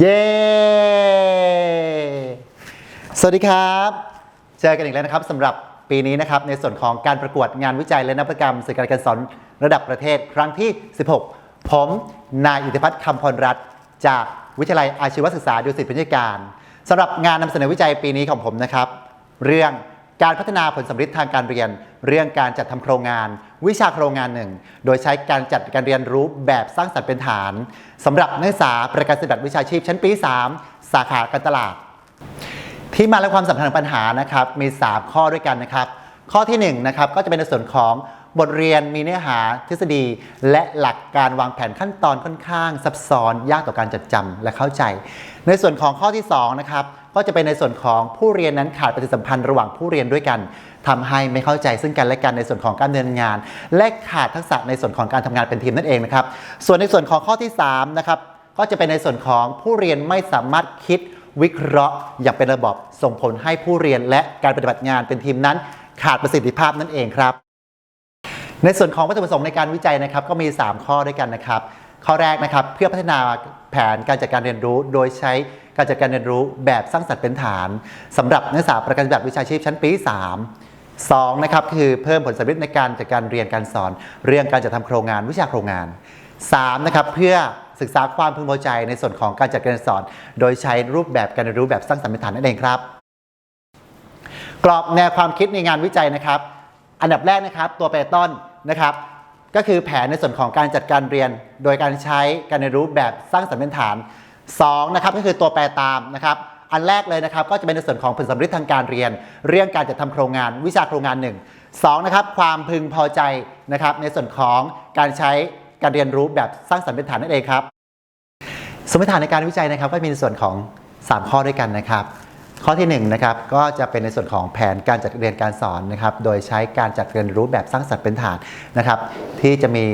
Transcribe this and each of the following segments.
เย้ สวัสดีครับ เจอกันอีกแล้วนะครับสำหรับปีนี้นะครับในส่วนของการประกวดงานวิจัยและนวัตกรรมสื่อการการสอนระดับประเทศ ครั้งที่ 16 ผมนายอิทธิพัฒน์คำพรรัตน์จากวิทยาลัยอาชีวศึกษาดุสิตพิทยาการสำหรับงานนำเสนอวิจัยปีนี้ของผมนะครับ เรื่อง การพัฒนาผลสัมฤทธิ์ทางการเรียน เรื่องการจัดทำโครงงาน วิชาโครงงานหนึ่ง โดยใช้การจัดการเรียนรู้แบบสร้างสรรค์เป็นฐานสำหรับนักศึกษาประกาศบัตรวิชาชีพชั้นปี 3 สาขาการตลาด ที่มาและความสำคัญของปัญหานะครับมี 3 ข้อด้วยกันนะครับ ข้อที่1นะครับก็จะเป็นในส่วนของ บทเรียนมีเนื้อหาทฤษฎี และหลักการวางแผนขั้นตอนค่อนข้าง ซับซ้อนยากต่อการจดจำและเข้าใจ ในส่วนของข้อที่2นะครับก็จะเป็นในส่วนของผู้เรียนนั้นขาดปฏิสัมพันธ์ระหว่างผู้เรียนด้วยกันทำให้ไม่เข้าใจซึ่งกันและกันในส่วนของการดำเนินงาน และขาดทักษะในส่วนของการทำงานเป็นทีมนั่นเองนะครับส่วนในส่วนของข้อที่3นะครับก็จะเป็นในส่วนของผู้เรียนไม่สามารถคิดวิเคราะห์ อย่างเป็นระบบส่งผลให้ผู้เรียนและการปฏิบัติงานเป็นทีมนั้น ขาดประสิทธิภาพนั่นเองครับ ในส่วนของวัตถุประสงค์ในการวิจัยนะครับก็มี 3 ข้อด้วยกันนะครับ ข้อแรกนะครับเพื่อพัฒนาแผนการจัดการเรียนรู้ โดยใช้การจัดการเรียนรู้แบบสร้างสรรค์เป็นฐานสำหรับนักศึกษาประกันแบบวิชาชีพชั้นปี3 2นะครับคือเพิ่มผลสำเร็จในการจัดการเรียนการสอน เรื่องการจัดทำโครงงานวิชาโครงงาน3นะครับเพื่อศึกษาความพึงพอใจในส่วนของการจัดการสอน โดยใช้รูปแบบการเรียนรู้แบบสร้างสรรค์เป็นฐานนั่นเองครับ กรอบแนวความคิดในงานวิจัยนะครับ อันดับแรกนะครับ ตัวแปรต้น นะครับก็คือแผนในส่วนของการจัดการเรียน โดยการใช้การเรียนรู้แบบสร้างสรรค์เป็นฐาน2นะครับก็คือตัวแปรตามนะครับอันแรกเลยนะครับก็จะเป็นในส่วนของผลสำเร็จทางการเรียน เรื่องการจัดทำโครงงานวิชาโครงงาน 1 2นะครับความพึงพอใจนะครับในส่วนของการใช้การเรียนรู้แบบสร้างสรรค์เป็นฐานนั่นเองครับ สมมติฐานในการวิจัยนะครับก็มีในส่วนของ 3 ข้อด้วยกันนะครับ ข้อที่1นะครับก็จะเป็นในส่วนของแผนการจัดเรียนการสอนนะครับโดยใช้การจัดเรียนรู้แบบสร้างสรรค์เป็นฐานนะครับ ที่จะมี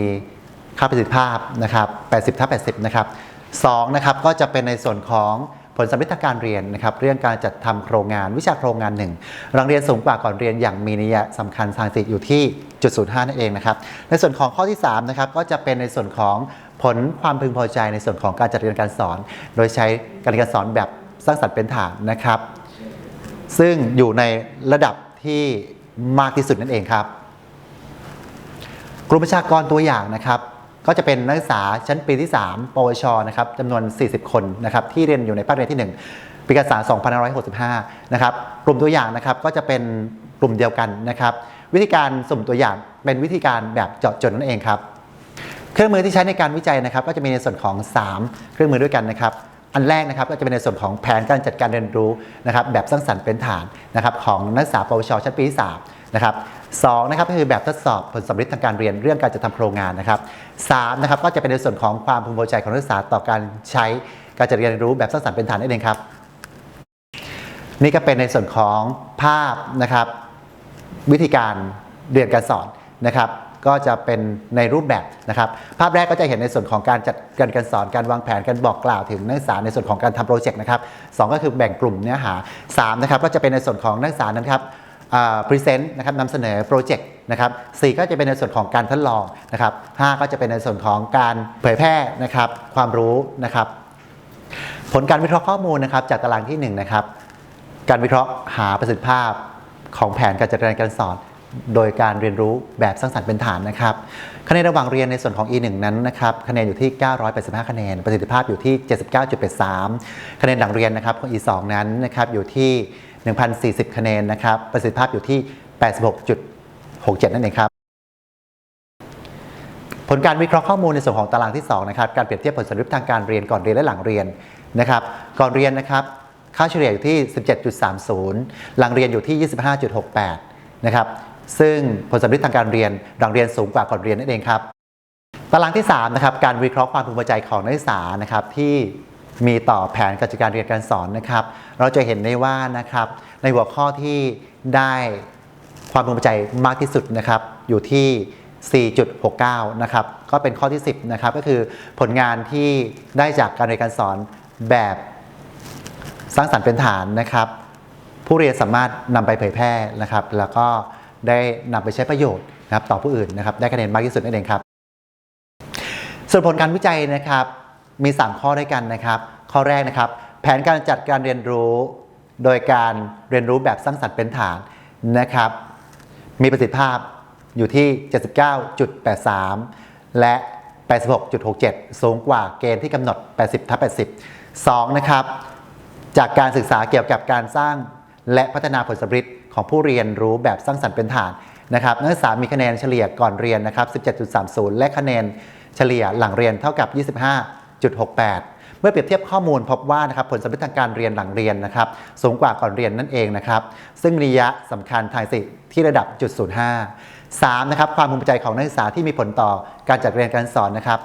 ค่าประสิทธิภาพนะครับ 80ถ้า80 นะครับ2นะครับก็จะเป็นในส่วนของผลสำเร็จทางการเรียนนะครับเรื่องการจัดทำโครงงานวิชาโครงงานหนึ่งรังเรียนสูงกว่าก่อนเรียนอย่างมีนัยสำคัญทางสถิติอยู่ที่จุดศูนย์ห้านั่นเองนะครับในส่วนของข้อที่3นะครับก็จะเป็นในส่วนของผลความพึงพอใจในส่วนของการจัดเรียนการสอน โดยใช้การเรียนการสอนแบบสร้างสรรค์เป็นฐานนะครับ ซึ่งอยู่ในระดับที่มากที่สุดนั่นเองครับ กลุ่มประชากรตัวอย่างนะครับก็จะเป็นนักศึกษาชั้นปีที่ 3 ปวช นะครับจำนวน 40 คนนะครับที่เรียนอยู่ในภาคเรียนที่ 1 ปีการศึกษา2565 นะครับกลุ่มตัวอย่างนะครับก็จะเป็นกลุ่มเดียวกันนะครับ วิธีการสุ่มตัวอย่างเป็นวิธีการแบบเจาะจงนั่นเองครับ เครื่องมือที่ใช้ในการวิจัยนะครับ ก็จะมีในส่วนของ 3 เครื่องมือด้วยกันนะครับ อันแรกนะครับก็จะเป็นในส่วนของแผนการจัดการเรียนรู้นะครับแบบสร้างสรรค์เป็นฐานนะครับของนักศึกษาปวชชั้นปีที่3นะครับสองนะครับก็คือแบบทดสอบผลสำเร็จทางการเรียนเรื่องการจัดทำโครงงานนะครับสามนะครับก็จะเป็นในส่วนของความพึงพอใจของนักศึกษาต่อการใช้การจัดเรียนรู้แบบสร้างสรรค์เป็นฐานนั่นเองครับ นี่ก็เป็นในส่วนของภาพนะครับวิธีการเรียนการสอนนะครับ ก็จะเป็นในรูปแบบนะครับภาพแรกก็จะเห็นในส่วนของการจัดการการสอนการวางแผนการบอกกล่าวถึงนักศึกษาในส่วนของการทำโปรเจกต์นะครับสองก็คือแบ่งกลุ่มเนื้อหา3นะครับก็จะเป็นในส่วนของนักศึกษานะครับพรีเซนต์นะครับนำเสนอโปรเจกต์นะครับสี่ก็จะเป็นในส่วนของการทดลองนะครับห้าก็จะเป็นในส่วนของการเผยแพร่นะครับความรู้นะครับผลการวิเคราะห์ข้อมูลนะครับจากตารางที่หนึ่งนะครับการวิเคราะห์หาประสิทธิภาพของแผนการจัดการการสอน โดยการเรียนรู้แบบสร้างสรรค์เป็นฐานนะครับ คะแนนระหว่างเรียนในส่วนของ E1 นั้นนะครับ คะแนนอยู่ที่ 985 คะแนน ประสิทธิภาพอยู่ที่ 79.83 คะแนนหลังเรียนนะครับของ E2 นั้นนะครับอยู่ที่ 1,040 คะแนนนะครับ ประสิทธิภาพอยู่ที่ 86.67 นั่นเองครับ ผลการวิเคราะห์ข้อมูลในส่วนของตารางที่2นะครับ การเปรียบเทียบผลสร็จทางการเรียนก่อนเรียนและหลังเรียนนะครับ ก่อนเรียนนะครับ ค่าเฉลี่ยอยู่ที่ 17.30 หลังเรียนอยู่ที่ 25.68 นะครับ ซึ่งผลสำเร็จทางการเรียนหลังเรียนสูงกว่าก่อนเรียนนั่นเองครับตารางที่3นะครับการวิเคราะห์ความพึงพอใจของนักศึกษานะครับที่มีต่อแผนการจัดการเรียนการสอนนะครับ เราจะเห็นได้ว่านะครับในหัวข้อที่ได้ความพึงพอใจมากที่สุดนะครับอยู่ที่ 4.69 นะครับก็เป็นข้อที่ 10 นะครับก็คือผลงานที่ได้จากการเรียนการสอนแบบสร้างสรรค์เป็นฐานนะครับ ผู้เรียนสามารถนำไปเผยแพร่นะครับ แล้วก็ ได้นำไปใช้ประโยชน์นะครับต่อผู้อื่นนะครับได้คะแนนมากที่สุดนั่นเองครับ ส่วนผลการวิจัยนะครับมี 3 ข้อด้วยกันนะครับ ข้อแรกนะครับ แผนการจัดการเรียนรู้โดยการเรียนรู้แบบสร้างสรรค์เป็นฐานนะครับ มีประสิทธิภาพอยู่ที่ 79.83 และ 86.67 สูงกว่าเกณฑ์ที่กำหนด 80ทับ80 2นะครับ จากการศึกษาเกี่ยวกับการสร้าง และพัฒนาผลสำฤทธิ์ของผู้เรียนรู้แบบสร้างสรรค์เป็นฐานนะครับนักศึกษามีคะแนนเฉลี่ยก่อนเรียนนะครับ 17.30 และคะแนนเฉลี่ยหลังเรียนเท่ากับ 25.68 เมื่อเปรียบเทียบข้อมูลพบว่านะครับผลสำเร็จทางการเรียนหลังเรียนนะครับสูงกว่าก่อนเรียนนั่นเองนะครับ ซึ่งมีนัยะสำคัญทางสถิติที่ระดับจุด05 3นะครับความภูมิใจของนักศึกษาที่มีผลต่อการจัดเรียนการสอนนะครับ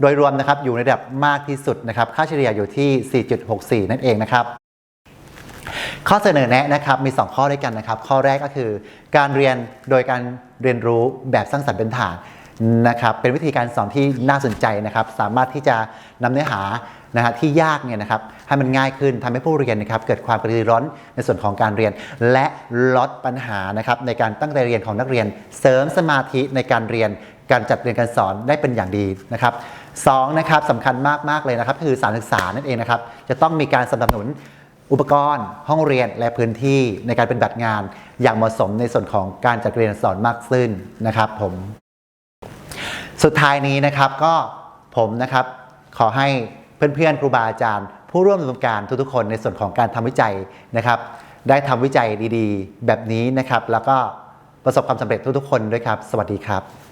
โดยรวมนะครับอยู่ในระดับมากที่สุดนะครับ ค่าเฉลี่ยอยู่ที่ 4.64 นั่นเองนะครับ ข้อเสนอแนะนะครับมี 2 ข้อด้วยกันนะครับ ข้อแรกก็คือ การเรียนโดยการเรียนรู้แบบสร้างสรรค์เป็นฐานนะครับเป็นวิธีการสอนที่น่าสนใจนะครับ สามารถที่จะนำเนื้อหานะฮะที่ยากเนี่ยนะครับให้มันง่ายขึ้นทำให้ผู้เรียนนะครับเกิดความกระตือรือนในส่วนของการเรียน และลดปัญหานะครับในการตั้งใจเรียนของนักเรียน เสริมสมาธิในการเรียนการจัดเรียนการสอนได้เป็นอย่างดีนะครับสองนะครับสำคัญมากๆเลยนะครับ คือสารศึกษานั่นเองนะครับจะต้องมีการสนับสนุน อุปกรณ์ ห้องเรียนและพื้นที่ในการเปฏิบัติงาน อย่างเหมาะสมในส่วนของการจัดเรียนสอนมากขึ้นนะครับผม สุดท้ายนี้นะครับก็ผมนะครับขอให้เพื่อนๆครูบาอาจารย์ ผู้ร่วมดำเนินการทุกๆคนในส่วนของการทำวิจัยนะครับ ได้ทำวิจัยดีๆ แบบนี้นะครับ แล้วก็ประสบความสำเร็จทุกๆคนด้วยครับ สวัสดีครับ